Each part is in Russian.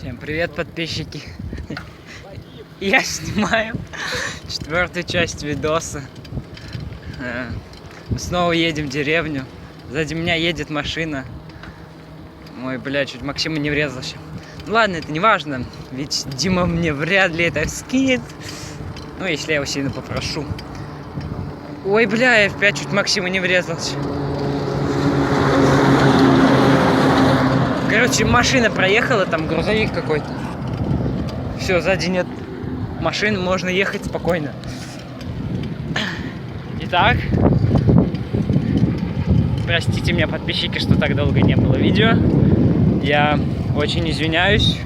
Всем привет, подписчики. Я снимаю четвертую часть видоса. Э, мы Снова едем в деревню. Сзади меня едет машина. Ой, бля, чуть Максима не врезался. Ну ладно, это не важно, ведь Дима мне вряд ли это скинет. Ну, если я его сильно попрошу. Ой, бля, я опять чуть Максима не врезался. Короче, машина проехала, там грузовик какой-то. Все, сзади нет машин, можно ехать спокойно. Итак, простите меня, подписчики, что так долго не было видео. Я очень извиняюсь.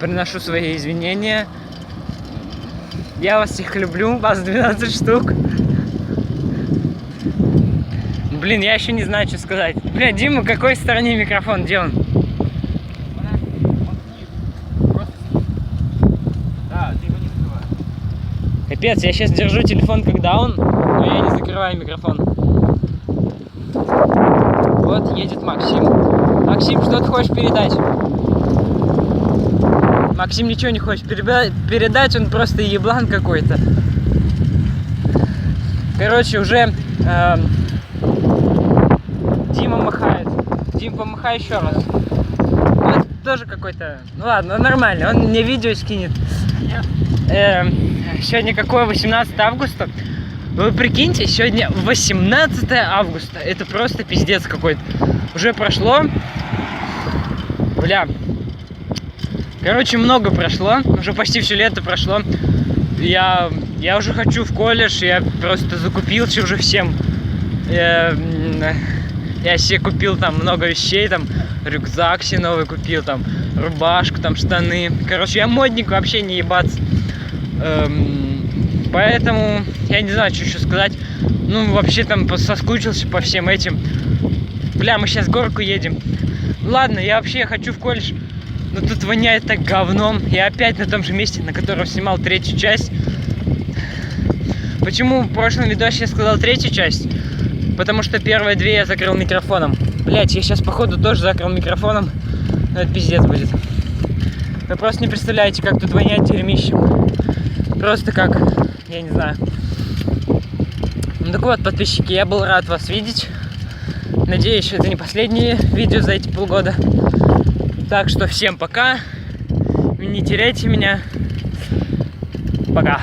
Приношу свои извинения. Я вас всех люблю, вас 12 штук. Блин, я еще не знаю, что сказать. Бля, Дима, какой стороне микрофон? Где он? Капец, я сейчас держу телефон как даун, но я не закрываю микрофон. Вот едет Максим. Максим, что ты хочешь передать? Максим ничего не хочет передать, он просто еблан какой-то. Короче, уже эм, Дима махает. Дим, помахай еще раз. Это тоже какой-то... Ну ладно, нормально, он мне видео скинет. Эм, сегодня какое? 18 августа? Вы прикиньте, сегодня 18 августа. Это просто пиздец какой-то. Уже прошло. Бля. Короче, много прошло. Уже почти все лето прошло. Я, я уже хочу в колледж. Я просто закупился уже всем. Я себе купил там много вещей, там рюкзак себе новый купил, там рубашку, там штаны. Короче, я модник вообще не ебаться. Эм, поэтому я не знаю, что еще сказать. Ну, вообще там соскучился по всем этим. Бля, мы сейчас горку едем. Ладно, я вообще хочу в колледж. Но тут воняет так говном. Я опять на том же месте, на котором снимал третью часть. Почему в прошлом видосе я сказал третью часть? Потому что первые две я закрыл микрофоном. Блять, я сейчас походу тоже закрыл микрофоном. Но это пиздец будет. Вы просто не представляете, как тут воняет дерьмищем. Просто как, я не знаю. Ну так вот, подписчики, я был рад вас видеть. Надеюсь, это не последнее видео за эти полгода. Так что всем пока. Не теряйте меня. Пока.